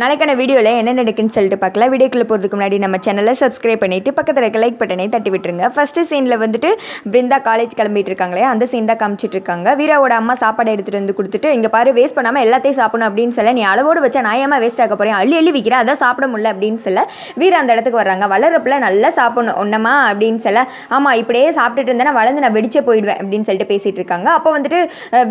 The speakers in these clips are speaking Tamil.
நாளைக்கான வீடியோவில் என்ன நடக்குன்னு சொல்லிட்டு பார்க்கலாம். வீடியோக்குள்ளே போகிறதுக்கு முன்னாடி நம்ம சேனலை சப்ஸ்கிரைப் பண்ணிவிட்டு பக்கத்தில் இருக்க லைக் பட்டனை தட்டி விட்டுருங்க. ஃபஸ்ட்டு சீனில் வந்துட்டு பிருந்தா காலேஜ் கிளம்பிட்டு இருக்காங்களே அந்த சீன் தான் காமிச்சிட்டு இருக்காங்க. வீராவோட அம்மா சாப்பாடு எடுத்துகிட்டு வந்து கொடுத்துட்டு இங்கே பாரு வேஸ்ட் பண்ணாமல் எல்லாத்தையும் சாப்பிடணும் அப்படின்னு சொல்ல நீ அளவோடு வச்சா நான் ஏமா வேஸ்ட் ஆக போகிறேன் அள்ளி அள்ளி விற்கிறேன் அதான் சாப்பிட முடியல அப்படின்னு சொல்ல வீரா அந்த இடத்துக்கு வர்றாங்க. வளரப்பில் நல்லா சாப்பிடணும் ஒன்றமா அப்படின்னு சொல்ல ஆமாம் இப்படியே சாப்பிட்டுட்டு இருந்தேன்னா வளர்ந்து நான் வெடிச்சே போயிடுவேன் அப்படின்னு சொல்லிட்டு பேசிகிட்டு இருக்காங்க. அப்போ வந்துட்டு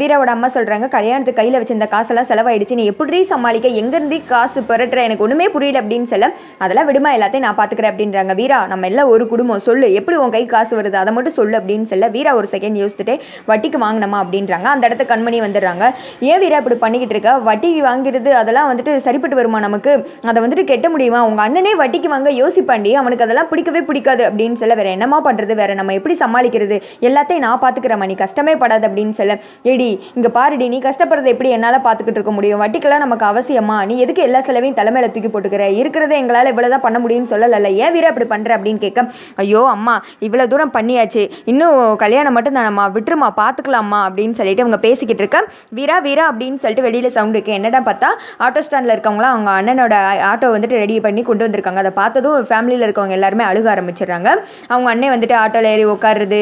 வீராவோட அம்மா சொல்கிறாங்க கல்யாணத்துக்கு கையில் வச்சிருந்த காசெல்லாம் செலவாயிடுச்சு. நீ எப்படி சமாளிக்க? எங்கேருந்து காசு பெறட்டுற எனக்கு ஒன்றுமே புரியல அப்படின்னு சொல்ல அதெல்லாம் விடுமா எல்லாத்தையும் நான் பார்த்துக்கிறேன் அப்படின்றாங்க. வீரா நம்ம எல்லாம் ஒரு குடும்பம் சொல்லு எப்படி உன் கை காசு வருது? அதை மட்டும் சொல்லு அப்படின்னு சொல்ல வீரா ஒரு செகண்ட் யோசிச்சுட்டு வட்டிக்கு வாங்கினமா அப்படின்றாங்க. அந்த இடத்துக்கு கண்மணி வந்துடுறாங்க. ஏன் வீரா இப்படி பண்ணிக்கிட்டு இருக்க? வட்டி வாங்கிறது அதெல்லாம் வந்துட்டு சரிப்பட்டு வருமா நமக்கு? அதை வந்துட்டு கெட்ட முடியுமா? உங்கள் அண்ணனே வட்டிக்கு வாங்க யோசிப்பாண்டி அவனுக்கு அதெல்லாம் பிடிக்கவே பிடிக்காது அப்படின்னு சொல்ல வேற என்னமா பண்ணுறது வேற நம்ம எப்படி சமாளிக்கிறது? எல்லாத்தையும் நான் பார்த்துக்கிறேம்மா நீ கஷ்டமே படாது அப்படின்னு சொல்ல ஏடி இங்கே பாருடி நீ கஷ்டப்படுறதை எப்படி என்னால் பார்த்துக்கிட்டு இருக்க முடியும்? வட்டிக்கெல்லாம் நமக்கு அவசியமா? நீ எதுக்கு எல்லா செலவையும் தலைமையில் தூக்கி போட்டுக்கிற. இருக்கிறத எங்களால் இவ்வளோ தான் பண்ண முடியும்னு சொல்லலை ஏன் வீரா அப்படி பண்ணுற அப்படின்னு கேட்க ஐயோ அம்மா இவ்வளோ தூரம் பண்ணியாச்சு. இன்னும் கல்யாணம் மட்டும் தானம்மா? விட்டுருமா? பார்த்துக்கலாம்மா அப்படின்னு சொல்லிட்டு அவங்க பேசிக்கிட்டு இருக்க வீரா வீரா அப்படின்னு சொல்லிட்டு வெளியில் சவுண்ட் இருக்கு என்னடா பார்த்தா ஆட்டோ ஸ்டாண்டில் இருக்கவங்களாம் அவங்க அண்ணனோட ஆட்டோ வந்துட்டு ரெடி பண்ணி கொண்டு வந்திருக்காங்க. அதை பார்த்ததும் ஃபேமிலியில் இருக்கவங்க எல்லாருமே அழுக ஆரம்பிச்சிடுறாங்க. அவங்க அண்ணன் வந்துட்டு ஆட்டோவில் ஏறி உட்காருறது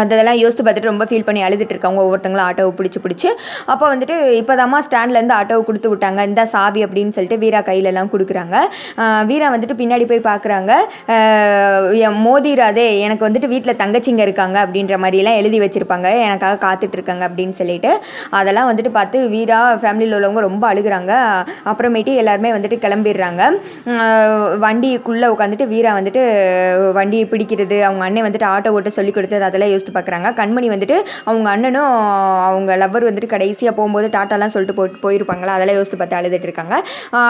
அதெல்லாம் யோசித்து பார்த்துட்டு ரொம்ப ஃபீல் பண்ணி அழுதுட்டு இருக்காங்க ஒவ்வொருத்தங்களும் ஆட்டோவை பிடிச்சி பிடிச்சி. அப்போ வந்துட்டு இப்போ தாம்மா ஸ்டாண்ட்லேருந்து ஆட்டோவை கொடுத்து விட்டாங்க. இந்த சாவி அப்படின்னு சொல்லிட்டு வீரா கையிலலாம் கொடுக்குறாங்க. வீரா வந்துட்டு பின்னாடி போய் பார்க்குறாங்க. மோதிராதே எனக்கு வந்துட்டு வீட்டில் தங்கச்சிங்க இருக்காங்க அப்படின்ற மாதிரிலாம் எழுதி வச்சுருப்பாங்க. எனக்காக காத்துட்டு இருக்காங்க அப்படின்னு சொல்லிட்டு. அதெல்லாம் வந்துட்டு பார்த்து வீரா ஃபேமிலியில் உள்ளவங்க ரொம்ப அழுகுறாங்க. அப்புறமேட்டு எல்லாருமே வந்துட்டு கிளம்பிடுறாங்க. வண்டிக்குள்ளே உட்காந்துட்டு வீரா வந்துட்டு வண்டியை பிடிக்கிறது அவங்க அண்ணன் வந்துட்டு ஆட்டோ ஓட்ட சொல்லி கொடுத்தது அதெல்லாம் யோசித்து பார்க்குறாங்க. கண்மணி வந்துட்டு அவங்க அண்ணனும் அவங்க லவ்வர் வந்துட்டு கடைசியாக போகும்போது டாட்டாலாம் சொல்லிட்டு போட்டு போயிருப்பாங்களா? அதெல்லாம் யோசித்து பார்த்து அழுதுட்டு இருக்காங்க.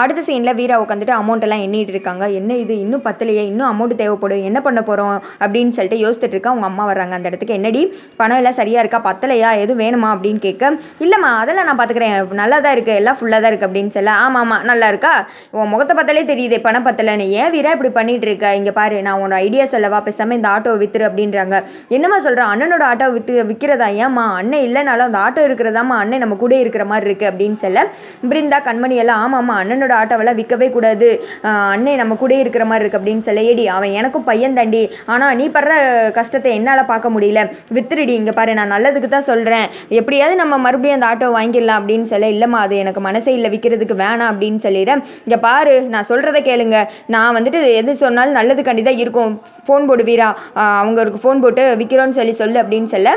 அடுத்த சீனில் வீரா உட்காந்துட்டு அமௌண்ட் எல்லாம் எண்ணிட்டு இருக்காங்க. என்ன இது? இன்னும் பத்தலையே. இன்னும் அமௌண்ட் தேவைப்படும். என்ன பண்ண போகிறோம் அப்படின்னு சொல்லிட்டு யோசித்துட்டு இருக்கா அவங்க அம்மா வர்றாங்க அந்த இடத்துக்கு. என்னடி? பணம் எல்லாம் சரியாக இருக்கா? பத்தலையா? எதுவும் வேணுமா? அப்படின்னு கேட்க இல்லைம்மா அதெல்லாம் நான் பார்த்துக்கிறேன். நல்லா தான் இருக்குது எல்லாம் ஃபுல்லாக தான் இருக்குது அப்படின்னு சொல்ல ஆமாம் ஆமாம் நல்லா இருக்கா? உன் முகத்தை பார்த்தாலே தெரியுது. பணம் பத்தலைன்னு ஏன் வீரா இப்படி பண்ணிட்டு இருக்க? இங்கே பாரு. நான் உன்னோட ஐடியா சொல்லவா? பேசாமல் இந்த ஆட்டோ வித்துரு அப்படின்றாங்க. என்னம்மா சொல்கிறேன் அண்ணனோட ஆட்டோ வித்து விற்கிறதா ஏம்மா அண்ணன் இல்லைனாலும் அந்த ஆட்டோ இருக்கிறதாம்மா அண்ணன் நம்ம கூட இருக்கிற மாதிரி இருக்குது அப்படின்னு சொல்ல பிருந்தா கண்மணி எல்லாம் ஆமாம்மா அண்ணனோட ஆட்டோவெல்லாம் விற்கவே கூடாது. அண்ணன் நம்ம கூட இருக்கிற மாதிரி இருக்குது அப்படின்னு சொல்ல ஏடி அவன் எனக்கும் பையன் தாண்டி ஆனால் நீ படுற கஷ்டத்தை என்னால் பார்க்க முடியல. வித்துருடி இங்கே பாரு நான் நல்லதுக்கு தான் சொல்கிறேன் எப்படியாவது நம்ம மறுபடியும் அந்த ஆட்டோ வாங்கிடலாம் அப்படின்னு சொல்ல இல்லைம்மா அது எனக்கு மனசே இல்லை விற்கிறதுக்கு வேணாம் அப்படின்னு சொல்லிடுறேன் இங்கே பாரு நான் சொல்கிறத கேளுங்க. நான் வந்துட்டு எது சொன்னாலும் நல்லதுக்காண்டி தான் இருக்கும். ஃபோன் போடு வீரா. அவங்களுக்கு ஃபோன் போட்டு விற்கிறோன்னு சொல்லி சொல்லு அப்படின்னு சொல்ல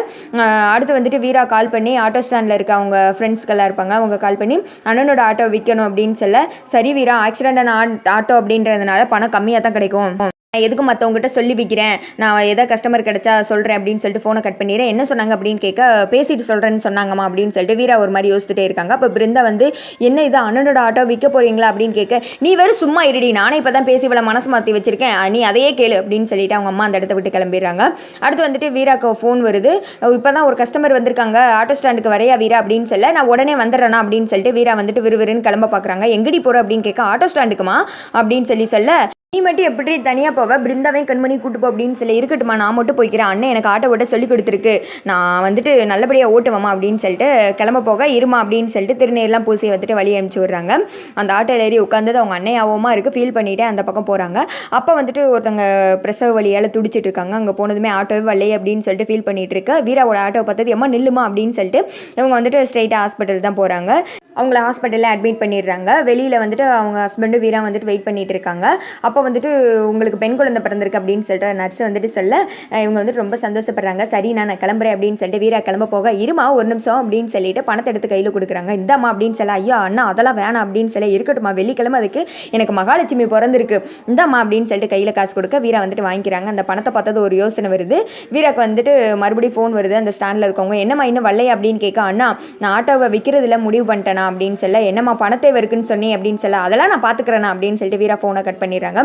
அடுத்து வந்துட்டு வீரா கால் பண்ணி ஆட்டோ ஸ்டாண்டில் இருக்க அவங்க ஃப்ரெண்ட்ஸ்க்கெல்லாம் இருப்பாங்க அவங்க கால் பண்ணி அண்ணனோட ஆட்டோ விற்கணும் அப்படின்னு சொல்ல சரி வீரா ஆக்சிடென்டான ஆட்டோ அப்படின்றதுனால பணம் கம்மியாக தான் கிடைக்கும். நான் எதுக்கும் மற்றவங்ககிட்ட சொல்லி விற்கிறேன் நான் எதாவது கஸ்டமர் கிடச்சா சொல்கிறேன் அப்படின்னு சொல்லிட்டு ஃபோனை கட் பண்ணிடுறேன் என்ன சொன்னாங்க அப்படின்னு கேட்க பேசிட்டு சொல்கிறேன்னு சொன்னாங்கம்மா அப்படின்னு சொல்லிட்டு வீரா ஒரு மாதிரி யோசிச்சுட்டே இருக்காங்க. அப்போ பிருந்தா வந்து என்ன இது? அண்ணனோட ஆட்டோ விற்க போகிறீங்களா அப்படின்னு கேட்க நீ வெறும் சும்மா இருடி. நானே இப்போ தான் பேசி இவ்வளோ மனசு மாற்றி வச்சிருக்கேன். நீ அதையே கேளு அப்படின்னு சொல்லிட்டு அவங்க அம்மா அந்த இடத்த விட்டு கிளம்பிடுறாங்க. அடுத்து வந்துட்டு வீராக்கு ஃபோன் வருது. இப்போ தான் ஒரு கஸ்டமர் வந்திருக்காங்க. ஆட்டோ ஸ்டாண்டுக்கு வரையா வீரா? அப்படின்னு சொல்ல நான் உடனே வந்துடுறேனா? அப்படின்னு சொல்லிட்டு வீரா வந்துட்டு விறுவிறுன்னு கிளம்ப பார்க்குறாங்க எங்கடி போகிற அப்படின்னு கேட்க ஆட்டோ ஸ்டாண்டுக்குமா அப்படின்னு சொல்லி சொல்ல நீ மட்டும் எப்படி தனியாக போவ? பிருந்தாவையும் கண்மணி கூட்டு போ அப்படின்னு சொல்லி இருக்கட்டுமா நான் மட்டும் போய்க்கிறேன். அண்ணன் எனக்கு ஆட்டோ ஓட்ட சொல்லி கொடுத்துருக்கு. நான் வந்துட்டு நல்லபடியாக ஓட்டுவாமா அப்படின்னு சொல்லிட்டு கிளம்ப போக இருமா அப்படின்னு சொல்லிட்டு திருநீர்லாம் பூசி வந்துட்டு வழி அனுப்பிச்சி விட்றாங்க. அந்த ஆட்டோவில் ஏறி உட்காந்தது அவங்க அண்ணையாவமா இருக்குது ஃபீல் பண்ணிவிட்டு அந்த பக்கம் போகிறாங்க அப்போ வந்துட்டு ஒருத்தங்க பிரசவ வழியால் துடிச்சிட்டு இருக்காங்க. அங்கே போனதுமே ஆட்டோவே வரலையே அப்படின்னு சொல்லிட்டு ஃபீல் பண்ணிட்டு இருக்க. வீராவோட ஆட்டோ பார்த்தது எம்மா நில்லுமா அப்படின்னு சொல்லிட்டு இவங்க வந்துட்டு ஸ்ட்ரைட்டாக ஹாஸ்பிட்டல் தான் போகிறாங்க அவங்கள ஹாஸ்பிட்டலில் அட்மிட் பண்ணிடுறாங்க. வெளியில் வந்துட்டு அவங்க ஹஸ்பண்டு வீரா வந்துட்டு வெயிட் பண்ணிட்டு இருக்காங்க. அப்போ வந்துட்டு உங்களுக்கு பெண் குழந்தை பிறந்திருக்கு அப்படின்னு சொல்லிட்டு நர்ஸ் வந்துட்டு சொல்ல இவங்க வந்துட்டு ரொம்ப சந்தோஷப்படுறாங்க. சரி நான் கிளம்புறேன் அப்படின்னு சொல்லிட்டு வீரா கிளம்ப போக இருமா ஒரு நிமிஷம் அப்படின்னு சொல்லிட்டு பணத்தை எடுத்து கையில் கொடுக்குறாங்க. இந்தாம்மா அப்படின்னு சொல்ல ஐயோ அண்ணா அதெல்லாம் வேணாம் அப்படின்னு சொல்ல இருக்கட்டும்மா வெள்ளிக்கிழமை அதுக்கு எனக்கு மகாலட்சுமி பிறந்திருக்கு. இந்தாம்மா அப்படின்னு சொல்லிட்டு கையில் காசு கொடுக்க வீரா வந்துட்டு வாங்கிக்கிறாங்க. அந்த பணத்தை பார்த்தது ஒரு யோசனை வருது. வீராக்கு வந்துட்டு மறுபடியும் ஃபோன் வருது. அந்த ஸ்டாண்டில் இருக்கவங்க என்னம்மா இன்னும் வரலையா அப்படின்னு கேட்க அண்ணா நான் ஆட்டோவை விற்கிறதுல முடிவு பண்ணிட்டேனா அப்படின்னு சொல்ல என்னம்மா பணத்தை இருக்குன்னு சொன்னி? அப்படின்னு சொல்ல அதெல்லாம் நான் பார்த்துக்கிறேண்ணா அப்படின்னு சொல்லிட்டு வீரா ஃபோனை கட் பண்ணிடுறாங்க.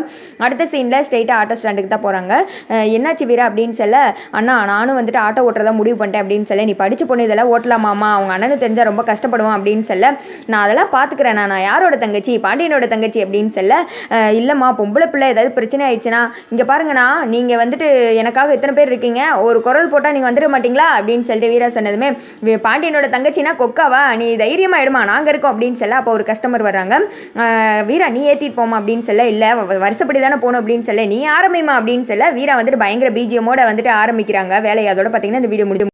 அடுத்த சீனில் ஸ்ட்ரெயிட்டாக ஆட்டோ ஸ்டாண்டுக்கு தான் போகிறாங்க என்னாச்சு வீரா? அப்படின்னு சொல்ல அண்ணா நானும் வந்துட்டு ஆட்டோ ஓட்டுறதா முடிவு பண்ணிட்டேன் அப்படின்னு சொல்ல நீ படிச்சு பொண்ணு இதெல்லாம் ஓட்டலாமாம்மா? அவங்க அண்ணனு தெரிஞ்சால் ரொம்ப கஷ்டப்படுவான் அப்படின்னு சொல்ல நான் அதெல்லாம் பார்த்துக்கிறேண்ணா நான் யாரோட தங்கச்சி? பாண்டியனோட தங்கச்சி? அப்படின்னு சொல்ல இல்லைம்மா பொம்பளை பிள்ளை ஏதாவது பிரச்சனை ஆயிடுச்சுன்னா இங்கே பாருங்கண்ணா நீங்கள் வந்துட்டு எனக்காக இத்தனை பேர் இருக்கீங்க. ஒரு குரல் போட்டால் நீங்கள் வந்துட மாட்டீங்களா? அப்படின்னு சொல்லிட்டு வீரா சொன்னதுமே பாண்டியனோட தங்கச்சினா கொக்காவா? நீ தைரியமாக எடுமா நாங்கள் இருக்கோம் அப்படின்னு சொல்ல அப்போ ஒரு கஸ்டமர் வர்றாங்க. வீரா நீ ஏற்றிட்டு போமா அப்படின்னு சொல்ல இல்லை வருஷப்படி தானே போகணும் அப்படின்னு சொல்ல நீ ஆரம்பிமா அப்படின்னு சொல்ல வீரா வந்துட்டு பயங்கர பீஜியமோட வந்துட்டு ஆரம்பிக்கிறாங்க. வேலையை அதோட பார்த்தீங்கன்னா இந்த வீடியோ முடிஞ்சு